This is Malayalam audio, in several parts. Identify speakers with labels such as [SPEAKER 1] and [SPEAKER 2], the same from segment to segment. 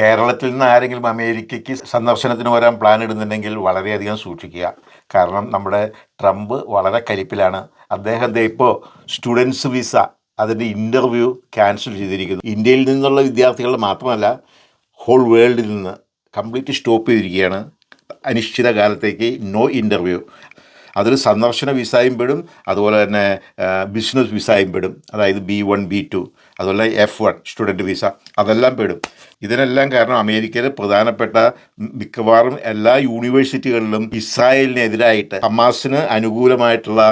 [SPEAKER 1] കേരളത്തിൽ നിന്ന് ആരെങ്കിലും അമേരിക്കയ്ക്ക് സന്ദർശനത്തിന് വരാൻ പ്ലാൻ ഇടുന്നുണ്ടെങ്കിൽ വളരെയധികം സൂക്ഷിക്കുക. കാരണം നമ്മുടെ ട്രംപ് വളരെ കലിപ്പിലാണ്. അദ്ദേഹം ഇപ്പോൾ സ്റ്റുഡൻസ് വിസ അതിന്റെ ഇന്റർവ്യൂ ക്യാൻസൽ ചെയ്തിരിക്കുന്നു. ഇന്ത്യയിൽ നിന്നുള്ള വിദ്യാർത്ഥികൾ മാത്രമല്ല ഹോൾ വേൾഡിൽ നിന്ന് കംപ്ലീറ്റ് സ്റ്റോപ്പ് ചെയ്തിരിക്കുകയാണ്. അനിശ്ചിത കാലത്തേക്ക് നോ ഇന്റർവ്യൂ അതിൽ സന്ദർശന വിസയും പെടും. അതുപോലെ തന്നെ ബിസിനസ് വിസയും പെടും. അതായത് ബി വൺ ബി ടു അതുപോലെ എഫ് വൺ സ്റ്റുഡന്റ് വിസ അതെല്ലാം പെടും. ഇതിനെല്ലാം കാരണം അമേരിക്കയിലെ പ്രധാനപ്പെട്ട മിക്കവാറും എല്ലാ യൂണിവേഴ്സിറ്റികളിലും ഇസ്രായേലിനെതിരായിട്ട് ഹമാസിന് അനുകൂലമായിട്ടുള്ള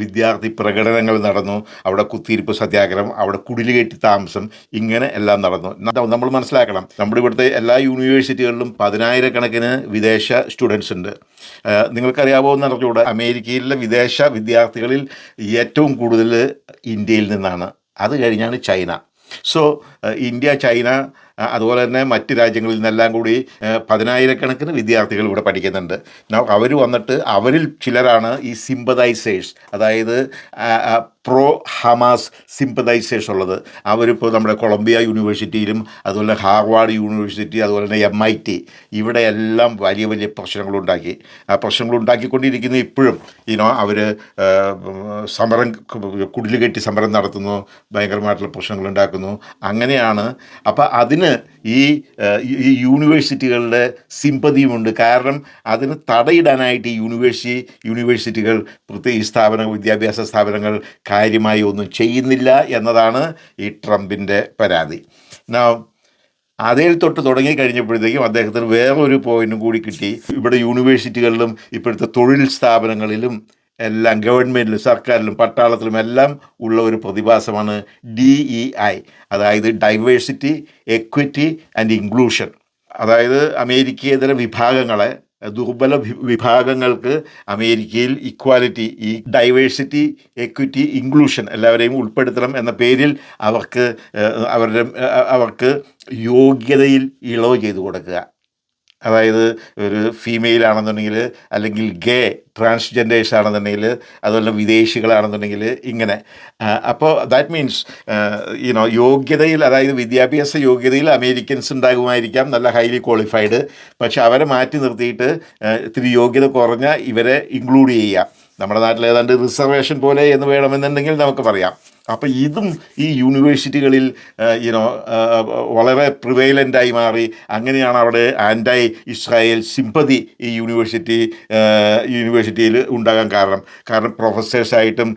[SPEAKER 1] വിദ്യാർത്ഥി പ്രകടനങ്ങൾ നടന്നു. അവിടെ കുത്തിയിരിപ്പ് സത്യാഗ്രഹം അവിടെ കുടിലുകെട്ടി താമസം ഇങ്ങനെ എല്ലാം നടന്നു. നമ്മൾ മനസ്സിലാക്കണം നമ്മുടെ ഇവിടുത്തെ എല്ലാ യൂണിവേഴ്സിറ്റികളിലും പതിനായിരക്കണക്കിന് വിദേശ സ്റ്റുഡൻസ് ഉണ്ട്. നിങ്ങൾക്കറിയാവോ എന്ന് അറിഞ്ഞുകൂടെ? അമേരിക്കയിലെ വിദേശ വിദ്യാർത്ഥികളിൽ ഏറ്റവും കൂടുതൽ ഇന്ത്യയിൽ നിന്നാണ്. അത് കഴിഞ്ഞാണ് ചൈന. സോ ഇന്ത്യ ചൈന അതുപോലെ തന്നെ മറ്റ് രാജ്യങ്ങളിൽ നിന്നെല്ലാം കൂടി പതിനായിരക്കണക്കിന് വിദ്യാർത്ഥികൾ ഇവിടെ പഠിക്കുന്നുണ്ട്. അവർ വന്നിട്ട് അവരിൽ ചിലരാണ് ഈ സിമ്പതൈസേഴ്സ് അതായത് പ്രോ ഹമാസ് സിമ്പതൈസേഴ്സ് ഉള്ളത്. അവരിപ്പോൾ നമ്മുടെ കൊളംബിയ യൂണിവേഴ്സിറ്റിയിലും അതുപോലെ ഹാർവാർഡ് യൂണിവേഴ്സിറ്റി അതുപോലെ തന്നെ എം ഐ ടി ഇവിടെയെല്ലാം വലിയ വലിയ പ്രശ്നങ്ങളുണ്ടാക്കി. ആ പ്രശ്നങ്ങൾ ഉണ്ടാക്കിക്കൊണ്ടിരിക്കുന്ന ഇപ്പോഴും ഇനോ അവർ സമരം കുടിലുകെട്ടി സമരം നടത്തുന്നു ഭയങ്കരമായിട്ടുള്ള പ്രശ്നങ്ങൾ ഉണ്ടാക്കുന്നു അങ്ങനെയാണ്. അപ്പോൾ അതിന് ഈ ഈ- യൂണിവേഴ്സിറ്റികളുടെ സിമ്പതിയുമുണ്ട്. കാരണം അതിന് തടയിടാനായിട്ട് ഈ യൂണിവേഴ്സിറ്റി യൂണിവേഴ്സിറ്റികൾ പ്രത്യേക സ്ഥാപനങ്ങൾ വിദ്യാഭ്യാസ സ്ഥാപനങ്ങൾ കാര്യമായി ഒന്നും ചെയ്യുന്നില്ല എന്നതാണ് ഈ ട്രംപിന്റെ പരാതി. അതിൽ തൊട്ട് തുടങ്ങി കഴിഞ്ഞപ്പോഴത്തേക്കും അദ്ദേഹത്തിന് വേറൊരു പോയിന്റും കൂടി കിട്ടി. ഇവിടെ യൂണിവേഴ്സിറ്റികളിലും ഇപ്പോഴത്തെ തൊഴിൽ സ്ഥാപനങ്ങളിലും എല്ലാം ഗവൺമെന്റിലും സർക്കാരിലും പട്ടാളത്തിലും എല്ലാം ഉള്ള ഒരു പ്രതിഭാസമാണ് ഡി ഇ ഐ അതായത് ഡൈവേഴ്സിറ്റി എക്വിറ്റി ആൻഡ് ഇൻക്ലൂഷൻ അതായത് അമേരിക്കേതര വിഭാഗങ്ങളെ ദുർബല വിഭാഗങ്ങൾക്ക് അമേരിക്കയിൽ ഇക്വാലിറ്റി ഈ ഡൈവേഴ്സിറ്റി എക്വിറ്റി ഇൻക്ലൂഷൻ എല്ലാവരെയും ഉൾപ്പെടുത്തണം എന്ന പേരിൽ അവർക്ക് അവരുടെ അവർക്ക് യോഗ്യതയിൽ ഇളവ് ചെയ്തു കൊടുക്കുക. അതായത് ഒരു ഫീമെയിൽ ആണെന്നുണ്ടെങ്കിൽ അല്ലെങ്കിൽ ഗേ ട്രാൻസ്ജെൻഡേഴ്സ് ആണെന്നുണ്ടെങ്കിൽ അതുപോലെ വിദേശികളാണെന്നുണ്ടെങ്കിൽ ഇങ്ങനെ. അപ്പോൾ ദാറ്റ് മീൻസ് യുനോ യോഗ്യതയിൽ അതായത് വിദ്യാഭ്യാസ യോഗ്യതയിൽ അമേരിക്കൻസ് ഉണ്ടാകുമായിരിക്കാം നല്ല ഹൈലി ക്വാളിഫൈഡ് പക്ഷെ അവരെ മാറ്റി നിർത്തിയിട്ട് ഇത്തിരി യോഗ്യത കുറഞ്ഞ ഇവരെ ഇൻക്ലൂഡ് ചെയ്യാം. നമ്മുടെ നാട്ടിൽ ഏതാണ്ട് റിസർവേഷൻ പോലെ എന്ന് വേണമെന്നുണ്ടെങ്കിൽ നമുക്ക് പറയാം. അപ്പോൾ ഇതും ഈ യൂണിവേഴ്സിറ്റികളിൽ യുനോ വളരെ പ്രിവൈലന്റായി മാറി. അങ്ങനെയാണ് അവിടെ ആന്റൈ ഇസ്രായേൽ സിമ്പതി ഈ യൂണിവേഴ്സിറ്റി യൂണിവേഴ്സിറ്റിയിൽ ഉണ്ടാകാൻ കാരണം. കാരണം പ്രൊഫസേഴ്സായിട്ടും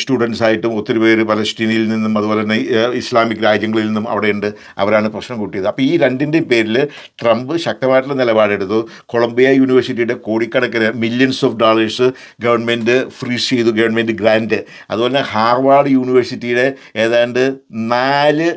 [SPEAKER 1] സ്റ്റുഡൻസായിട്ടും ഒത്തിരി പേര് പലസ്റ്റീനിൽ നിന്നും അതുപോലെ തന്നെ ഇസ്ലാമിക് രാജ്യങ്ങളിൽ നിന്നും അവിടെയുണ്ട് അവരാണ് പ്രശ്നം കൂട്ടിയത്. അപ്പോൾ ഈ രണ്ടിന്റെയും പേരിൽ ട്രംപ് ശക്തമായിട്ടുള്ള നിലപാടെടുത്തു. കൊളംബിയ യൂണിവേഴ്സിറ്റിയുടെ കോടിക്കണക്കിന് millions of dollars government freeze ചെയ്തു. ഗവൺമെന്റ് ഗ്രാൻഡ് അതുപോലെ ഹാർവാർഡ് ഹാർവാർഡ് യൂണിവേഴ്സിറ്റിയുടെ ഏതാണ്ട് നാല്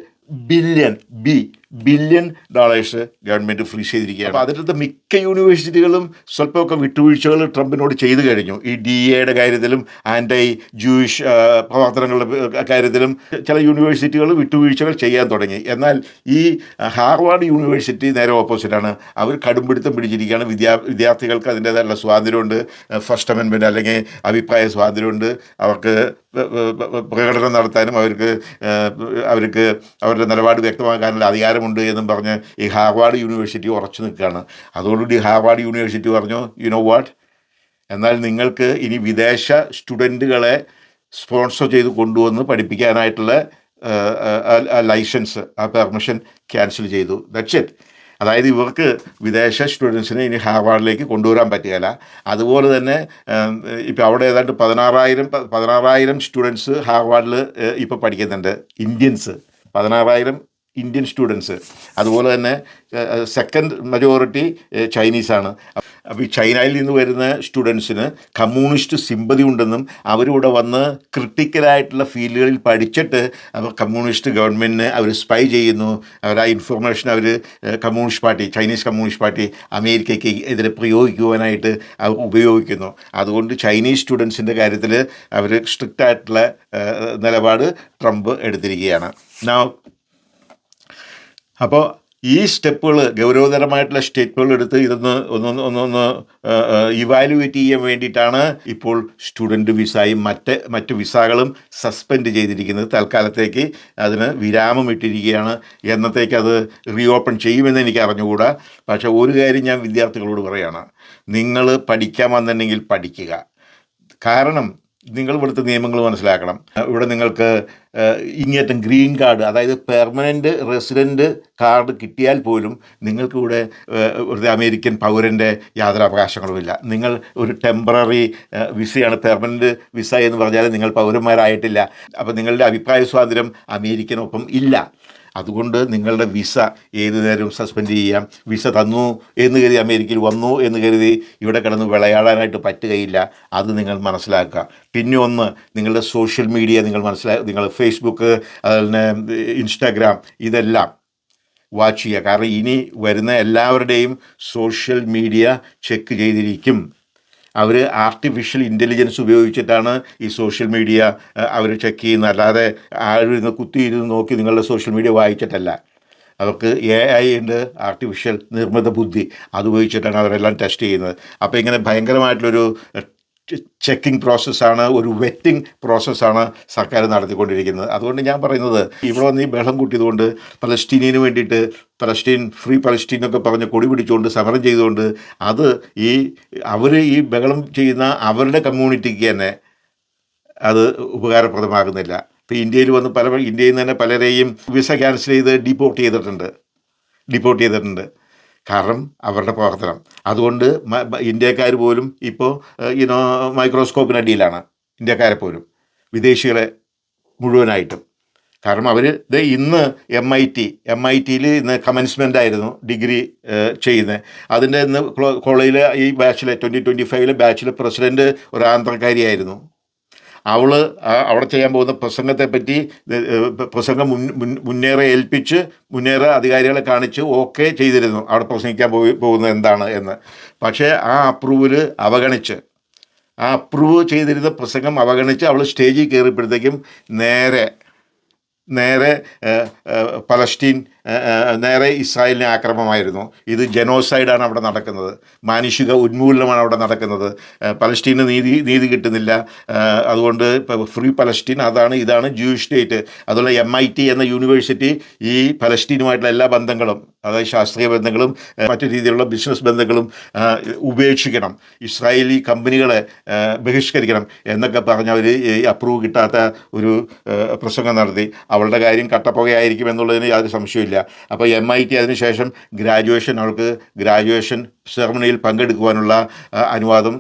[SPEAKER 1] billion B billion dollars government freeze ചെയ്തിരിക്കുകയാണ്. അപ്പോൾ അതിലത്തെ മിക്ക യൂണിവേഴ്സിറ്റികളും സ്വല്പമൊക്കെ വിട്ടുവീഴ്ചകൾ ട്രംപിനോട് ചെയ്തു കഴിഞ്ഞു. ഈ ഡി എയുടെ കാര്യത്തിലും ആന്റൈ ജൂയിഷ് പ്രവർത്തനങ്ങളുടെ കാര്യത്തിലും ചില യൂണിവേഴ്സിറ്റികൾ വിട്ടുവീഴ്ചകൾ ചെയ്യാൻ തുടങ്ങി. എന്നാൽ ഈ ഹാർവാർഡ് യൂണിവേഴ്സിറ്റി നേരെ ഓപ്പോസിറ്റാണ് അവർ കടുംപിടുത്തം പിടിച്ചിരിക്കുകയാണ്. വിദ്യാ വിദ്യാർത്ഥികൾക്ക് അതിന്റേതായുള്ള സ്വാതന്ത്ര്യമുണ്ട്. ഫസ്റ്റ് അമെൻമെന്റ് അല്ലെങ്കിൽ അഭിപ്രായ സ്വാതന്ത്ര്യമുണ്ട്. അവർക്ക് പ്രകടനം നടത്താനും അവർക്ക് അവർക്ക് അവരുടെ നിലപാട് വ്യക്തമാക്കാനുള്ള അധികാരമുണ്ട് എന്നും പറഞ്ഞ് ഈ ഹാർവാർഡ് യൂണിവേഴ്സിറ്റി ഉറച്ചു നിൽക്കുകയാണ്. അതോടുകൂടി ഹാർവാർഡ് യൂണിവേഴ്സിറ്റി പറഞ്ഞു യു നോ വാട്ട് എന്നാൽ നിങ്ങൾക്ക് ഇനി വിദേശ സ്റ്റുഡന്റുകളെ സ്പോൺസർ ചെയ്ത് കൊണ്ടുവന്ന് പഠിപ്പിക്കാനായിട്ടുള്ള ലൈസൻസ് ആ പെർമിഷൻ ക്യാൻസൽ ചെയ്തു. ദറ്റ്സ് ഇറ്റ് അതായത് ഇവർക്ക് വിദേശ സ്റ്റുഡൻസിനെ ഇനി ഹാർവാർഡിലേക്ക് കൊണ്ടുവരാൻ പറ്റുകയില്ല. അതുപോലെ തന്നെ ഇപ്പോൾ അവിടെ ഏതാണ്ട് പതിനാറായിരം പതിനാറായിരം സ്റ്റുഡൻസ് ഹാർവാർഡിൽ ഇപ്പോൾ പഠിക്കുന്നുണ്ട് ഇന്ത്യൻസ്. പതിനാറായിരം ഇന്ത്യൻ സ്റ്റുഡൻസ്. അതുപോലെ തന്നെ സെക്കൻഡ് മജോറിറ്റി ചൈനീസാണ് അപ്പോൾ ഈ ചൈനയിൽ നിന്ന് വരുന്ന സ്റ്റുഡൻസിന് കമ്മ്യൂണിസ്റ്റ് സിമ്പതി ഉണ്ടെന്നും അവരിവിടെ വന്ന് ക്രിട്ടിക്കലായിട്ടുള്ള ഫീൽഡുകളിൽ പഠിച്ചിട്ട് അവർ കമ്മ്യൂണിസ്റ്റ് ഗവൺമെന്റിനെ അവർ സ്പൈ ചെയ്യുന്നു. അവർ ആ ഇൻഫർമേഷൻ അവർ communist party Chinese communist party അമേരിക്കയ്ക്ക് എതിരെ പ്രയോഗിക്കുവാനായിട്ട് അവർ ഉപയോഗിക്കുന്നു. അതുകൊണ്ട് ചൈനീസ് സ്റ്റുഡൻസിന്റെ കാര്യത്തിൽ അവർ സ്ട്രിക്റ്റ് ആയിട്ടുള്ള നിലപാട് ട്രംപ് എടുത്തിരിക്കുകയാണ്. Now, അപ്പോൾ ഈ സ്റ്റെപ്പുകൾ ഗൗരവതരമായിട്ടുള്ള സ്റ്റെപ്പുകൾ എടുത്ത് ഇതൊന്ന് ഒന്നൊന്ന് ഒന്നൊന്ന് ഇവാലുവേറ്റ് ചെയ്യാൻ വേണ്ടിയിട്ടാണ് ഇപ്പോൾ സ്റ്റുഡന്റ് വിസയും മറ്റ് മറ്റ് വിസകളും സസ്പെൻഡ് ചെയ്തിരിക്കുന്നത്. തൽക്കാലത്തേക്ക് അതിന് വിരാമം ഇട്ടിരിക്കുകയാണ് എന്നത്തേക്ക് അത് റീഓപ്പൺ ചെയ്യുമെന്ന് എനിക്ക് അറിഞ്ഞുകൂടാ. പക്ഷേ ഒരു കാര്യം ഞാൻ വിദ്യാർത്ഥികളോട് പറയുകയാണ് നിങ്ങൾ പഠിക്കാൻ വന്നിട്ടുണ്ടെങ്കിൽ പഠിക്കുക. കാരണം നിങ്ങൾ ഇവിടുത്തെ നിയമങ്ങൾ മനസ്സിലാക്കണം. ഇവിടെ നിങ്ങൾക്ക് ഇങ്ങേറ്റം ഗ്രീൻ കാർഡ് അതായത് പെർമനന്റ് റെസിഡന്റ് കാർഡ് കിട്ടിയാൽ പോലും നിങ്ങൾക്ക് ഇവിടെ ഒരു അമേരിക്കൻ പൗരന്റെ യാതൊരു അവകാശങ്ങളുമില്ല നിങ്ങൾ ഒരു ടെമ്പററി വിസയാണ് പെർമനന്റ് വിസ എന്ന് പറഞ്ഞാൽ നിങ്ങൾ പൗരന്മാരായിട്ടില്ല. അപ്പോൾ നിങ്ങളുടെ അഭിപ്രായ സ്വാതന്ത്ര്യം അമേരിക്കനൊപ്പം ഇല്ല. അതുകൊണ്ട് നിങ്ങളുടെ വിസ ഏത് നേരവും സസ്പെൻഡ് ചെയ്യാം. വിസ തന്നു എന്ന് കരുതി അമേരിക്കയിൽ വന്നു എന്ന് കരുതി ഇവിടെ കിടന്ന് വിളയാടാനായിട്ട് പറ്റുകയില്ല. അത് നിങ്ങൾ മനസ്സിലാക്കുക. പിന്നെ ഒന്ന് നിങ്ങളുടെ സോഷ്യൽ മീഡിയ നിങ്ങൾ മനസ്സിലാക്കുക നിങ്ങൾ ഫേസ്ബുക്ക് അതുപോലെ ഇൻസ്റ്റാഗ്രാം ഇതെല്ലാം വാച്ച് ചെയ്യുക. കാരണം ഇനി വരുന്ന എല്ലാവരുടെയും സോഷ്യൽ മീഡിയ ചെക്ക് ചെയ്തിരിക്കും. അവർ ആർട്ടിഫിഷ്യൽ ഇന്റലിജൻസ് ഉപയോഗിച്ചിട്ടാണ് ഈ സോഷ്യൽ മീഡിയ അവർ ചെക്ക് ചെയ്യുന്നത്. അല്ലാതെ ആരും കുത്തിയിരുന്ന് നോക്കി നിങ്ങളുടെ സോഷ്യൽ മീഡിയ വായിച്ചിട്ടല്ല. അവർക്ക് എ ഐ ഉണ്ട് ആർട്ടിഫിഷ്യൽ നിർമ്മിത ബുദ്ധി. അത് ഉപയോഗിച്ചിട്ടാണ് അവരെല്ലാം ടെസ്റ്റ് ചെയ്യുന്നത്. അപ്പോൾ ഇങ്ങനെ ഭയങ്കരമായിട്ടുള്ളൊരു ചെക്കിംഗ് പ്രോസസ്സാണ് ഒരു വെറ്റിംഗ് പ്രോസസ്സാണ് സർക്കാർ നടത്തിക്കൊണ്ടിരിക്കുന്നത്. അതുകൊണ്ട് ഞാൻ പറയുന്നത് ഇവിടെ വന്ന് ഈ ബഹളം കൂട്ടിയതുകൊണ്ട് പലസ്റ്റീനിയന് വേണ്ടിയിട്ട് പലസ്റ്റീൻ ഫ്രീ പലസ്റ്റീൻ എന്നൊക്കെ പറഞ്ഞ് കൊടി പിടിച്ചുകൊണ്ട് സമരം ചെയ്തുകൊണ്ട് അത് ഈ അവർ ഈ ബഹളം ചെയ്യുന്ന അവരുടെ കമ്മ്യൂണിറ്റിക്ക് തന്നെ അത് ഉപകാരപ്രദമാകുന്നില്ല. ഇപ്പോൾ ഇന്ത്യയിൽ വന്ന് പല ഇന്ത്യയിൽ നിന്ന് തന്നെ പലരെയും വിസ ക്യാൻസൽ ചെയ്ത് ഡിപ്പോർട്ട് ചെയ്തിട്ടുണ്ട്. ഡിപ്പോർട്ട് ചെയ്തിട്ടുണ്ട്. കാരണം അവരുടെ പ്രവർത്തനം. അതുകൊണ്ട് ഇന്ത്യക്കാർ പോലും ഇപ്പോൾ ഇനോ മൈക്രോസ്കോപ്പിനടിയിലാണ് ഇന്ത്യക്കാരെ പോലും. വിദേശികളെ മുഴുവനായിട്ടും. കാരണം അവർ ഇത് ഇന്ന് M I T M I ടിയിൽ ഇന്ന് കമൻസ്മെന്റ് ആയിരുന്നു ഡിഗ്രി ചെയ്യുന്നത് അതിന്റെ ഇന്ന് കോളേജിലെ ഈ ബാച്ചിലെ ട്വന്റി ട്വന്റി ഫൈവിലെ ബാച്ചിലെ പ്രസിഡന്റ് ഒരു ആന്ധ്രക്കാരിയായിരുന്നു അവൾ അവിടെ ചെയ്യാൻ പോകുന്ന പ്രസംഗത്തെപ്പറ്റി പ്രസംഗം മുൻ മുന്നേറെ ഏൽപ്പിച്ച് മുന്നേറെ അധികാരികളെ കാണിച്ച് ഓക്കെ ചെയ്തിരുന്നു. അവിടെ പ്രസംഗിക്കാൻ പോയി പോകുന്നത് എന്താണ് എന്ന്. പക്ഷേ ആ അപ്രൂവൽ അവഗണിച്ച് ആ അപ്രൂവ് ചെയ്തിരുന്ന പ്രസംഗം അവഗണിച്ച് അവൾ സ്റ്റേജിൽ കയറിയപ്പോഴത്തേക്കും നേരെ നേരെ ഏഹ്, നേരെ ഇസ്രായേലിനെ ആക്രമമായിരുന്നു. ഇത് ജനോസൈഡാണ് അവിടെ നടക്കുന്നത്. മാനുഷിക ഉന്മൂലനമാണ് അവിടെ നടക്കുന്നത്. പലസ്റ്റീന് നീതി നീതി കിട്ടുന്നില്ല. അതുകൊണ്ട് ഫ്രീ പലസ്റ്റീൻ അതാണ് ഇതാണ് ജൂയിഷ് സ്റ്റേറ്റ് അതുപോലെ എം ഐ ടി എന്ന യൂണിവേഴ്സിറ്റി ഈ പലസ്റ്റീനുമായിട്ടുള്ള എല്ലാ ബന്ധങ്ങളും അതായത് ശാസ്ത്രീയ ബന്ധങ്ങളും മറ്റു രീതിയിലുള്ള ബിസിനസ് ബന്ധങ്ങളും ഉപേക്ഷിക്കണം. ഇസ്രായേലി കമ്പനികളെ ബഹിഷ്കരിക്കണം എന്നൊക്കെ പറഞ്ഞ് അവർ അപ്രൂവ് കിട്ടാത്ത ഒരു പ്രസംഗം നടത്തി. അവളുടെ കാര്യം കട്ടപ്പുകയായിരിക്കും എന്നുള്ളതിന് യാതൊരു സംശയമില്ല അപ്പോൾ എം ഐ ടി അതിനുശേഷം ഗ്രാജുവേഷൻ അവൾക്ക് ഗ്രാജുവേഷൻ സെറമണിയിൽ പങ്കെടുക്കുവാനുള്ള അനുവാദം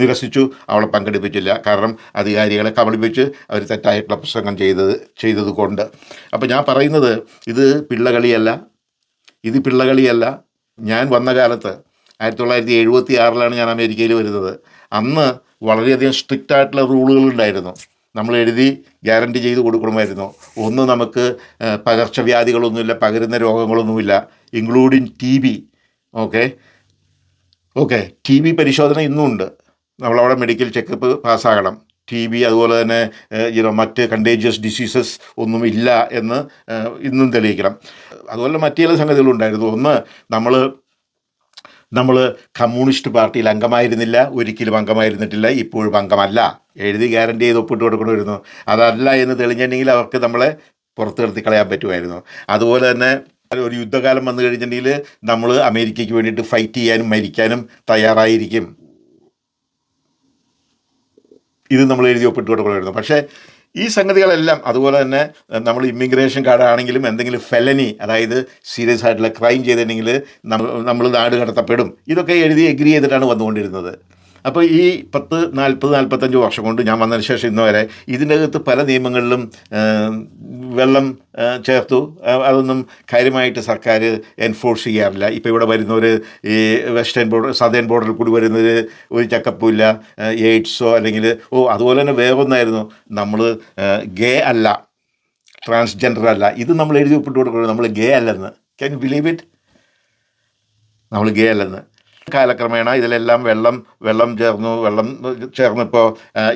[SPEAKER 1] നിരസിച്ചു. അവളെ പങ്കെടുപ്പിച്ചില്ല. കാരണം അധികാരികളെ കബളിപ്പിച്ച് അവർ തെറ്റായിട്ടുള്ള പ്രസംഗം ചെയ്തത് ചെയ്തത് കൊണ്ട് അപ്പോൾ ഞാൻ പറയുന്നത് ഇത് പിള്ളകളിയല്ല. ഇത് പിള്ളകളിയല്ല. ഞാൻ വന്ന കാലത്ത് ആയിരത്തി തൊള്ളായിരത്തി എഴുപത്തി ആറിലാണ് ഞാൻ അമേരിക്കയിൽ വരുന്നത്. അന്ന് വളരെയധികം സ്ട്രിക്റ്റ് ആയിട്ടുള്ള റൂളുകൾ ഉണ്ടായിരുന്നു. നമ്മൾ എഴുതി ഗ്യാരണ്ടി ചെയ്ത് കൊടുക്കണമായിരുന്നു. ഒന്ന് നമുക്ക് പകർച്ചവ്യാധികളൊന്നുമില്ല പകരുന്ന രോഗങ്ങളൊന്നുമില്ല including T B. Okay. Okay. T B പരിശോധന ഇന്നും ഉണ്ട് നമ്മളവിടെ മെഡിക്കൽ ചെക്കപ്പ് പാസ്സാകണം. ടി ബി അതുപോലെ തന്നെ യുനോ മറ്റ് കണ്ടേജിയസ് ഡിസീസസ് ഒന്നും ഇല്ല എന്ന് ഇന്നും തെളിയിക്കണം. അതുപോലെ മറ്റു ചില സംഗതികളുണ്ടായിരുന്നു ഒന്ന് നമ്മൾ നമ്മൾ കമ്മ്യൂണിസ്റ്റ് പാർട്ടിയിൽ അംഗമായിരുന്നില്ല. ഒരിക്കലും അംഗമായിരുന്നിട്ടില്ല. ഇപ്പോഴും അംഗമല്ല. എഴുതി ഗ്യാരണ്ടി ചെയ്ത് ഒപ്പിട്ട് കൊടുക്കണമായിരുന്നു. അതല്ല എന്ന് തെളിഞ്ഞിട്ടുണ്ടെങ്കിൽ അവർക്ക് നമ്മളെ പുറത്തു നിർത്തി കളയാൻ പറ്റുമായിരുന്നു. അതുപോലെ തന്നെ ഒരു യുദ്ധകാലം വന്നു കഴിഞ്ഞിട്ടുണ്ടെങ്കിൽ നമ്മൾ അമേരിക്കയ്ക്ക് വേണ്ടിയിട്ട് ഫൈറ്റ് ചെയ്യാനും മരിക്കാനും തയ്യാറായിരിക്കും. ഇത് നമ്മൾ എഴുതി ഒപ്പിട്ട് കൊടുക്കണമായിരുന്നു പക്ഷേ ഈ സംഗതികളെല്ലാം അതുപോലെ തന്നെ നമ്മൾ ഇമിഗ്രേഷൻ കാർഡ് ആണെങ്കിലും എന്തെങ്കിലും ഫെലനി അതായത് സീരിയസ് ആയിട്ടുള്ള ക്രൈം ചെയ്തിട്ടുണ്ടെങ്കിൽ നമ്മൾ നാട് കടത്തപ്പെടും. ഇതൊക്കെ എഴുതി എഗ്രി ചെയ്തിട്ടാണ് വന്നുകൊണ്ടിരുന്നത്. അപ്പോൾ ഈ പത്ത് നാൽപ്പത് നാൽപ്പത്തഞ്ച് വർഷം കൊണ്ട് ഞാൻ വന്നതിന് ശേഷം ഇന്ന് വരെ ഇതിന്റെ അകത്ത് പല നിയമങ്ങളിലും വെള്ളം ചേർത്തു. അതൊന്നും കാര്യമായിട്ട് സർക്കാർ എൻഫോഴ്സ് ചെയ്യാറില്ല. ഇപ്പോൾ ഇവിടെ വരുന്നവർ ഈ വെസ്റ്റേൺ ബോർഡർ സദേൺ ബോർഡറിൽ കൂടി വരുന്നവർ ഒരു ചക്കപ്പുമില്ല എയ്ഡ്സോ അല്ലെങ്കിൽ ഓ അതുപോലെ തന്നെ വേറൊന്നായിരുന്നു. നമ്മൾ ഗേ അല്ല ട്രാൻസ്ജെൻഡർ അല്ല. ഇത് നമ്മൾ എഴുതി ഒപ്പിട്ട് കൊടുക്കുന്നത് നമ്മൾ ഗേ അല്ലെന്ന്. ക്യാൻ യു ബിലീവ് ഇറ്റ് നമ്മൾ ഗേ അല്ലെന്ന്. കാലക്രമേണ ഇതിലെല്ലാം വെള്ളം വെള്ളം ചേർന്നു വെള്ളം ചേർന്നപ്പോൾ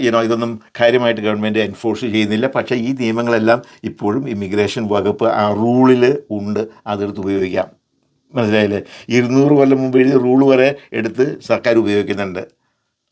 [SPEAKER 1] ഈനോ ഇതൊന്നും കാര്യമായിട്ട് ഗവൺമെന്റ് എൻഫോഴ്സ് ചെയ്യുന്നില്ല. പക്ഷേ ഈ നിയമങ്ങളെല്ലാം ഇപ്പോഴും ഇമിഗ്രേഷൻ വകുപ്പ് ആ റൂളിൽ ഉണ്ട്. അതെടുത്ത് ഉപയോഗിക്കാം. മനസ്സിലായില്ലേ? ഇരുന്നൂറ് കൊല്ലം മുമ്പ് എഴുതിയ റൂൾ വരെ എടുത്ത് സർക്കാർ ഉപയോഗിക്കുന്നുണ്ട്.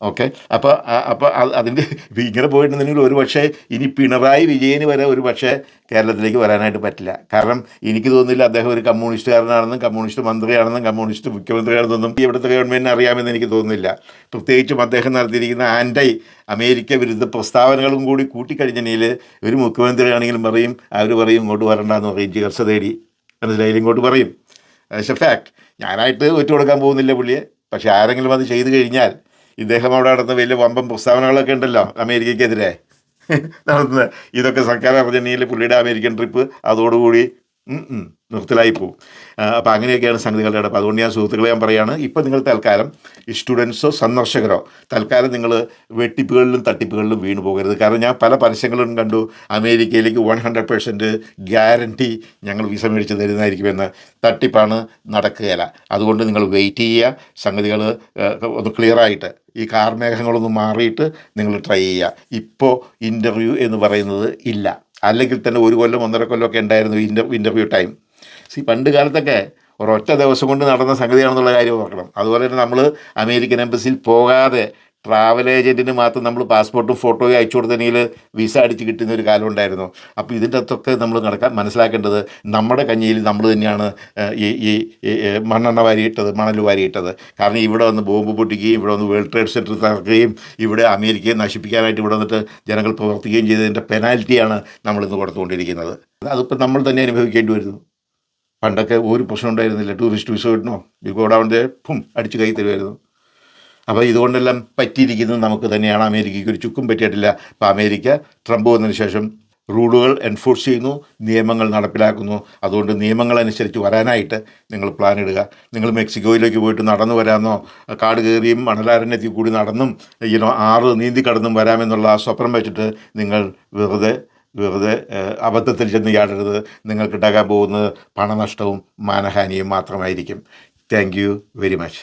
[SPEAKER 1] ഓക്കെ. അപ്പോൾ അപ്പോൾ അതിന്റെ ഇങ്ങനെ പോയിട്ടുണ്ടെങ്കിൽ ഒരു പക്ഷേ ഇനി പിണറായി വിജയന് വരെ ഒരു പക്ഷേ കേരളത്തിലേക്ക് വരാനായിട്ട് പറ്റില്ല. കാരണം എനിക്ക് തോന്നുന്നില്ല അദ്ദേഹം ഒരു കമ്മ്യൂണിസ്റ്റുകാരനാണെന്നും കമ്മ്യൂണിസ്റ്റ് മന്ത്രിയാണെന്നും കമ്മ്യൂണിസ്റ്റ് മുഖ്യമന്ത്രിയാണെന്നൊന്നും ഇവിടുത്തെ ഗവൺമെന്റിന് അറിയാമെന്ന് എനിക്ക് തോന്നുന്നില്ല. പ്രത്യേകിച്ചും അദ്ദേഹം നടത്തിയിരിക്കുന്ന ആന്റൈ അമേരിക്ക വിരുദ്ധ പ്രസ്താവനകളും കൂടി കൂട്ടിക്കഴിഞ്ഞിട്ടുണ്ടെങ്കിൽ ഒരു മുഖ്യമന്ത്രിയാണെങ്കിലും പറയും അവർ പറയും ഇങ്ങോട്ട് വരണ്ടെന്ന് പറയും ചികിത്സ തേടി. മനസ്സിലായാലും ഇങ്ങോട്ട് പറയും. ഫാക്ട് ഞാനായിട്ട് ഒറ്റ കൊടുക്കാൻ പോകുന്നില്ല പുള്ളിയെ. പക്ഷേ ആരെങ്കിലും അത് ചെയ്തു കഴിഞ്ഞാൽ ഇദ്ദേഹം അവിടെ നടന്ന വലിയ വമ്പൻ പ്രസ്താവനകളൊക്കെ ഉണ്ടല്ലോ അമേരിക്കയ്ക്കെതിരെ. നടത്തുന്നത്. ഇതൊക്കെ സർക്കാർ അർജന്റീനയിൽ പുള്ളിയുടെ അമേരിക്കൻ ട്രിപ്പ് അതോടുകൂടി നിർത്തലായി പോകും അപ്പോൾ അങ്ങനെയൊക്കെയാണ് സംഗതികളുടെ കിടപ്പ് അതുകൊണ്ട് ഞാൻ സുഹൃത്തുക്കളെ ഞാൻ പറയുകയാണ് ഇപ്പം നിങ്ങൾ തൽക്കാലം സ്റ്റുഡൻസോ സന്ദർശകരോ തൽക്കാലം നിങ്ങൾ വെട്ടിപ്പുകളിലും തട്ടിപ്പുകളിലും വീണു പോകരുത്. കാരണം ഞാൻ പല പരസ്യങ്ങളും കണ്ടു അമേരിക്കയിലേക്ക് വൺ ഹൺഡ്രഡ് പെർസെന്റ് ഗ്യാരണ്ടി ഞങ്ങൾ വിസ മേടിച്ച് തരുന്നതായിരിക്കുമെന്ന് തട്ടിപ്പാണ് നടക്കുകയില്ല. അതുകൊണ്ട് നിങ്ങൾ വെയിറ്റ് ചെയ്യുക സംഗതികൾ ഒന്ന് ക്ലിയറായിട്ട് ഈ കാർമേഘങ്ങളൊന്ന് മാറിയിട്ട് നിങ്ങൾ ട്രൈ ചെയ്യുക. ഇപ്പോൾ ഇന്റർവ്യൂ എന്ന് പറയുന്നത് ഇല്ല. അല്ലെങ്കിൽ തന്നെ ഒരു കൊല്ലം ഒന്നര കൊല്ലമൊക്കെ ഉണ്ടായിരുന്നു ഇന്റർ ഇന്റർവ്യൂ ടൈം. സി പണ്ട് കാലത്തൊക്കെ ഒരൊറ്റ ദിവസം കൊണ്ട് നടന്ന സംഗതിയാണെന്നുള്ള കാര്യം ഓർക്കണം. അതുപോലെ തന്നെ നമ്മൾ അമേരിക്കൻ എംബസിയിൽ പോകാതെ ട്രാവൽ ഏജന്റിന് മാത്രം നമ്മൾ പാസ്പോർട്ടും ഫോട്ടോയും അയച്ചു കൊടുത്തെങ്കിൽ വിസ അടിച്ച് കിട്ടുന്ന ഒരു കാലം ഉണ്ടായിരുന്നു. അപ്പോൾ ഇതിന്റെ അകത്തൊക്കെ നമ്മൾ നടക്കാൻ മനസ്സിലാക്കേണ്ടത് നമ്മുടെ കഞ്ഞിയിൽ നമ്മൾ തന്നെയാണ് ഈ ഈ മണ്ണെണ്ണ വാരിയിട്ടത് മണൽ വാരിയിട്ടത്. കാരണം ഇവിടെ വന്ന് ബോംബ് പൊട്ടിക്കുകയും ഇവിടെ വന്ന് വേൾഡ് ട്രേഡ് സെന്റർ തകർക്കുകയും ഇവിടെ അമേരിക്കയെ നശിപ്പിക്കാനായിട്ട് ഇവിടെ വന്നിട്ട് ജനങ്ങൾ പ്രവർത്തിക്കുകയും ചെയ്തതിന്റെ പെനാൽറ്റിയാണ് നമ്മളിന്ന് കൊടുത്തുകൊണ്ടിരിക്കുന്നത്. അതിപ്പോൾ നമ്മൾ തന്നെ അനുഭവിക്കേണ്ടി വരുന്നു. പണ്ടൊക്കെ ഒരു പ്രശ്നം ഉണ്ടായിരുന്നില്ല. ടൂറിസ്റ്റ് വിസ കിട്ടണോ ഗോഡൗണിന്റെ പും അടിച്ച് കൈ തരുമായിരുന്നു. അപ്പോൾ ഇതുകൊണ്ടെല്ലാം പറ്റിയിരിക്കുന്നത് നമുക്ക് തന്നെയാണ്. അമേരിക്കയ്ക്ക് ഒരു ചുക്കും പറ്റിയിട്ടില്ല. അപ്പോൾ അമേരിക്ക ട്രംപ് വന്നതിന് ശേഷം റൂളുകൾ എൻഫോഴ്സ് ചെയ്യുന്നു നിയമങ്ങൾ നടപ്പിലാക്കുന്നു. അതുകൊണ്ട് നിയമങ്ങളനുസരിച്ച് വരാനായിട്ട് നിങ്ങൾ പ്ലാൻ ഇടുക. നിങ്ങൾ മെക്സിക്കോയിലേക്ക് പോയിട്ട് നടന്നു വരാമെന്നോ കാട് കയറിയും മണലാരണ്യത്തിൽ കൂടി നടന്നും ഇനോ ആറ് നീന്തി കടന്നും വരാമെന്നുള്ള ആ സ്വപ്നം വെച്ചിട്ട് നിങ്ങൾ വെറുതെ വെറുതെ അബദ്ധത്തിൽ ചെന്ന് ചാടരുത് നിങ്ങൾക്ക് ഉണ്ടാകാൻ പോകുന്നത് പണനഷ്ടവും മാനഹാനിയും മാത്രമായിരിക്കും. Thank you very much